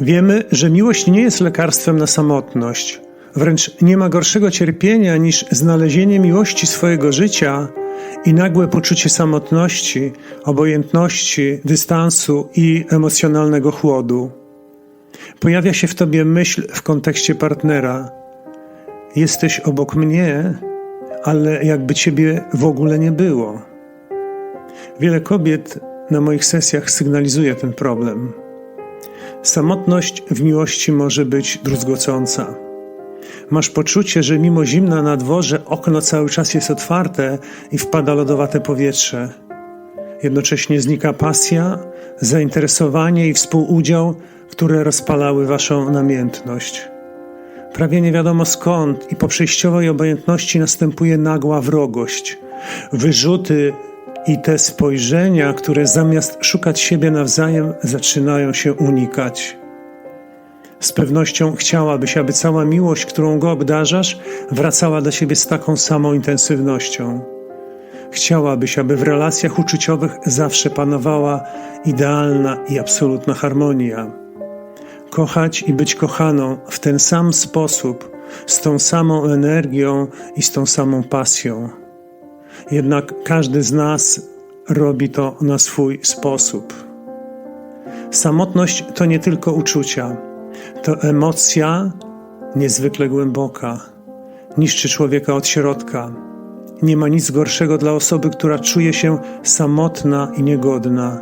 Wiemy, że miłość nie jest lekarstwem na samotność. Wręcz nie ma gorszego cierpienia niż znalezienie miłości swojego życia i nagłe poczucie samotności, obojętności, dystansu i emocjonalnego chłodu. Pojawia się w tobie myśl w kontekście partnera: Jesteś obok mnie, ale jakby ciebie w ogóle nie było. Wiele kobiet na moich sesjach sygnalizuje ten problem. Samotność w miłości może być druzgocąca. Masz poczucie, że mimo zimna na dworze okno cały czas jest otwarte i wpada lodowate powietrze. Jednocześnie znika pasja, zainteresowanie i współudział, które rozpalały waszą namiętność. Prawie nie wiadomo skąd i po przejściowej obojętności następuje nagła wrogość. Wyrzuty i te spojrzenia, które zamiast szukać siebie nawzajem, zaczynają się unikać. Z pewnością chciałabyś, aby cała miłość, którą go obdarzasz, wracała do siebie z taką samą intensywnością. Chciałabyś, aby w relacjach uczuciowych zawsze panowała idealna i absolutna harmonia. Kochać i być kochaną w ten sam sposób, z tą samą energią i z tą samą pasją. Jednak każdy z nas robi to na swój sposób. Samotność to nie tylko uczucia, to emocja niezwykle głęboka. Niszczy człowieka od środka. Nie ma nic gorszego dla osoby, która czuje się samotna i niegodna.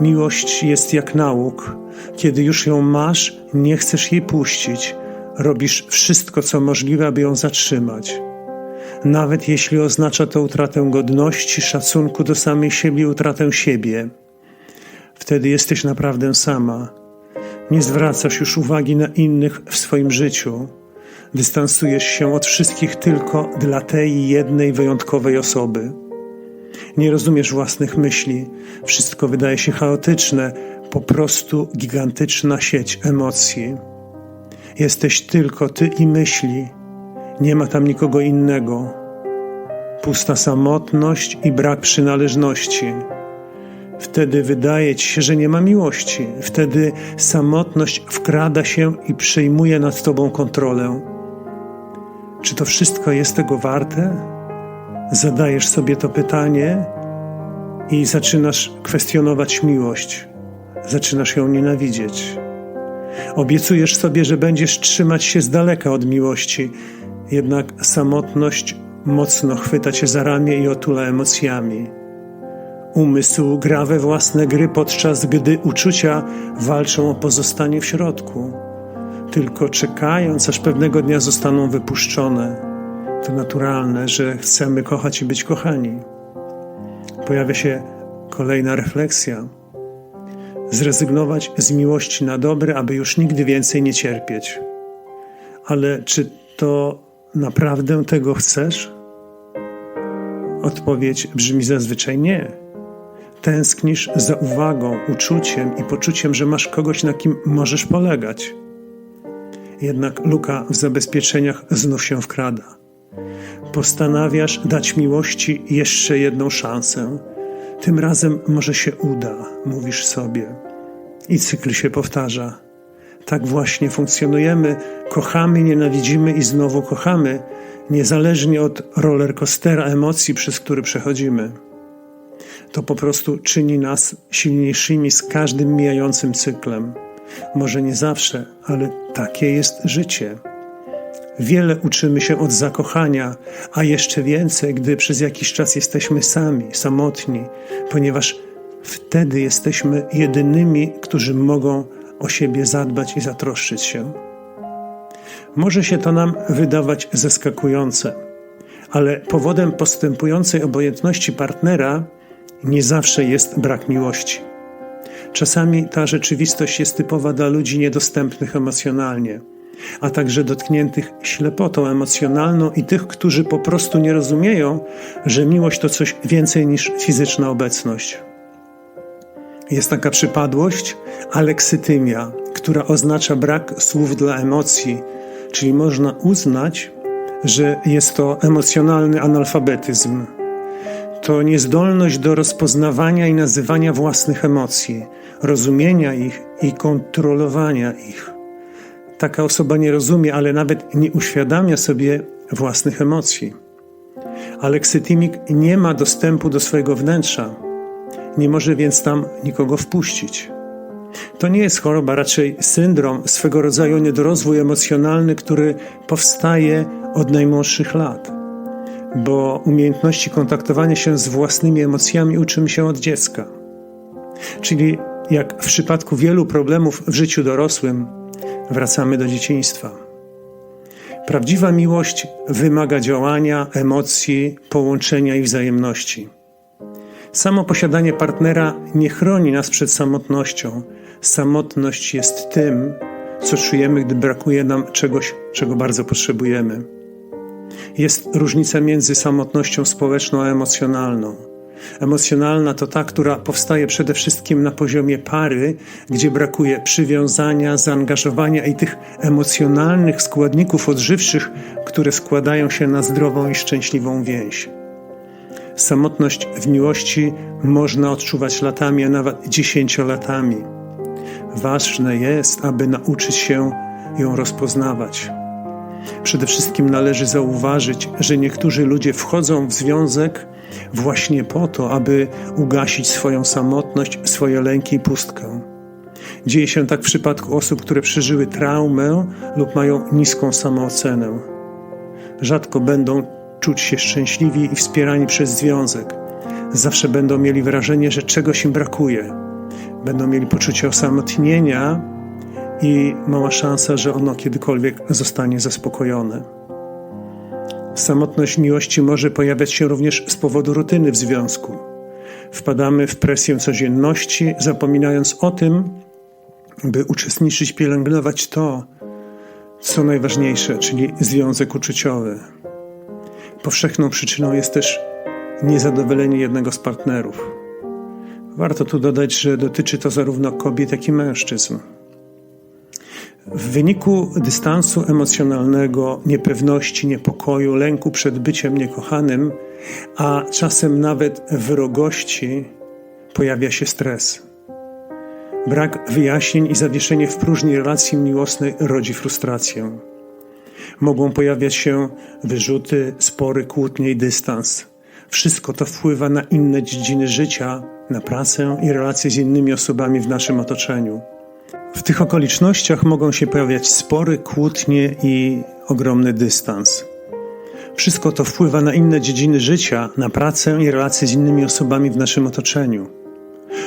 Miłość jest jak nauk. Kiedy już ją masz, nie chcesz jej puścić. Robisz wszystko, co możliwe, aby ją zatrzymać nawet jeśli oznacza to utratę godności, szacunku do samej siebie, utratę siebie. Wtedy jesteś naprawdę sama. Nie zwracasz już uwagi na innych w swoim życiu. Dystansujesz się od wszystkich tylko dla tej jednej wyjątkowej osoby. Nie rozumiesz własnych myśli, wszystko wydaje się chaotyczne, po prostu gigantyczna sieć emocji. Jesteś tylko ty i myśli nie ma tam nikogo innego. Pusta samotność i brak przynależności. Wtedy wydaje ci się, że nie ma miłości. Wtedy samotność wkrada się i przejmuje nad tobą kontrolę. Czy to wszystko jest tego warte? Zadajesz sobie to pytanie i zaczynasz kwestionować miłość. Zaczynasz ją nienawidzieć. Obiecujesz sobie, że będziesz trzymać się z daleka od miłości, jednak samotność mocno chwyta cię za ramię i otula emocjami. Umysł gra we własne gry, podczas gdy uczucia walczą o pozostanie w środku, tylko czekając, aż pewnego dnia zostaną wypuszczone. To naturalne, że chcemy kochać i być kochani. Pojawia się kolejna refleksja. Zrezygnować z miłości na dobre, aby już nigdy więcej nie cierpieć. Ale czy to Naprawdę tego chcesz? Odpowiedź brzmi zazwyczaj nie. Tęsknisz za uwagą, uczuciem i poczuciem, że masz kogoś, na kim możesz polegać. Jednak luka w zabezpieczeniach znów się wkrada. Postanawiasz dać miłości jeszcze jedną szansę. Tym razem może się uda, mówisz sobie. I cykl się powtarza. Tak właśnie funkcjonujemy. Kochamy, nienawidzimy i znowu kochamy, niezależnie od rollercoastera emocji, przez który przechodzimy. To po prostu czyni nas silniejszymi z każdym mijającym cyklem. Może nie zawsze, ale takie jest życie. Wiele uczymy się od zakochania, a jeszcze więcej, gdy przez jakiś czas jesteśmy sami, samotni, ponieważ wtedy jesteśmy jedynymi, którzy mogą o siebie zadbać i zatroszczyć się. Może się to nam wydawać zaskakujące, ale powodem postępującej obojętności partnera nie zawsze jest brak miłości. Czasami ta rzeczywistość jest typowa dla ludzi niedostępnych emocjonalnie, a także dotkniętych ślepotą emocjonalną i tych, którzy po prostu nie rozumieją, że miłość to coś więcej niż fizyczna obecność. Jest taka przypadłość, aleksytymia, która oznacza brak słów dla emocji, czyli można uznać, że jest to emocjonalny analfabetyzm. To niezdolność do rozpoznawania i nazywania własnych emocji, rozumienia ich i kontrolowania ich. Taka osoba nie rozumie, ale nawet nie uświadamia sobie własnych emocji. Aleksytimik nie ma dostępu do swojego wnętrza, nie może więc tam nikogo wpuścić. To nie jest choroba, raczej syndrom, swego rodzaju niedorozwój emocjonalny, który powstaje od najmłodszych lat, bo umiejętności kontaktowania się z własnymi emocjami uczymy się od dziecka. Czyli jak w przypadku wielu problemów w życiu dorosłym, wracamy do dzieciństwa. Prawdziwa miłość wymaga działania, emocji, połączenia i wzajemności. Samo posiadanie partnera nie chroni nas przed samotnością. Samotność jest tym, co czujemy, gdy brakuje nam czegoś, czego bardzo potrzebujemy. Jest różnica między samotnością społeczną a emocjonalną. Emocjonalna to ta, która powstaje przede wszystkim na poziomie pary, gdzie brakuje przywiązania, zaangażowania i tych emocjonalnych składników odżywczych, które składają się na zdrową i szczęśliwą więź. Samotność w miłości można odczuwać latami, a nawet dziesięciolatami. Ważne jest, aby nauczyć się ją rozpoznawać. Przede wszystkim należy zauważyć, że niektórzy ludzie wchodzą w związek właśnie po to, aby ugasić swoją samotność, swoje lęki i pustkę. Dzieje się tak w przypadku osób, które przeżyły traumę lub mają niską samoocenę. Rzadko będą czuć się szczęśliwi i wspierani przez związek. Zawsze będą mieli wrażenie, że czegoś im brakuje. Będą mieli poczucie osamotnienia i mała szansa, że ono kiedykolwiek zostanie zaspokojone. Samotność miłości może pojawiać się również z powodu rutyny w związku. Wpadamy w presję codzienności, zapominając o tym, by uczestniczyć, pielęgnować to, co najważniejsze, czyli związek uczuciowy. Powszechną przyczyną jest też niezadowolenie jednego z partnerów. Warto tu dodać, że dotyczy to zarówno kobiet, jak i mężczyzn. W wyniku dystansu emocjonalnego, niepewności, niepokoju, lęku przed byciem niekochanym, a czasem nawet wrogości, pojawia się stres. Brak wyjaśnień i zawieszenie w próżni relacji miłosnej rodzi frustrację. Mogą pojawiać się wyrzuty, spory, kłótnie i dystans. Wszystko to wpływa na inne dziedziny życia, na pracę i relacje z innymi osobami w naszym otoczeniu. W tych okolicznościach mogą się pojawiać spory, kłótnie i ogromny dystans. Wszystko to wpływa na inne dziedziny życia, na pracę i relacje z innymi osobami w naszym otoczeniu.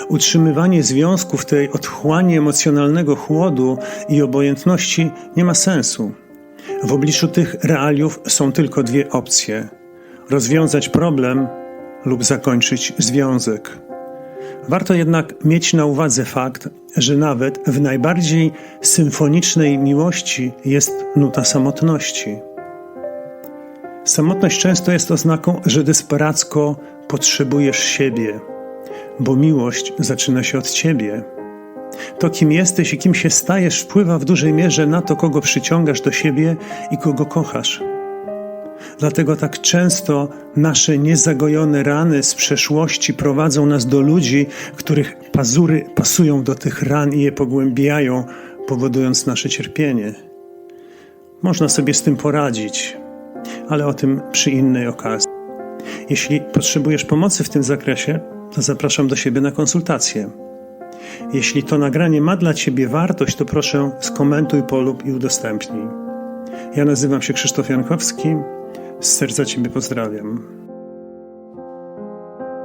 Utrzymywanie związku w tej otchłani emocjonalnego chłodu i obojętności nie ma sensu. W obliczu tych realiów są tylko dwie opcje: rozwiązać problem lub zakończyć związek. Warto jednak mieć na uwadze fakt, że nawet w najbardziej symfonicznej miłości jest nuta samotności. Samotność często jest oznaką, że desperacko potrzebujesz siebie, bo miłość zaczyna się od ciebie. To, kim jesteś i kim się stajesz, wpływa w dużej mierze na to, kogo przyciągasz do siebie i kogo kochasz. Dlatego tak często nasze niezagojone rany z przeszłości prowadzą nas do ludzi, których pazury pasują do tych ran i je pogłębiają, powodując nasze cierpienie. Można sobie z tym poradzić, ale o tym przy innej okazji. Jeśli potrzebujesz pomocy w tym zakresie, to zapraszam do siebie na konsultację. Jeśli to nagranie ma dla Ciebie wartość, to proszę skomentuj, polub i udostępnij. Ja nazywam się Krzysztof Jankowski. Z serca Ciebie pozdrawiam.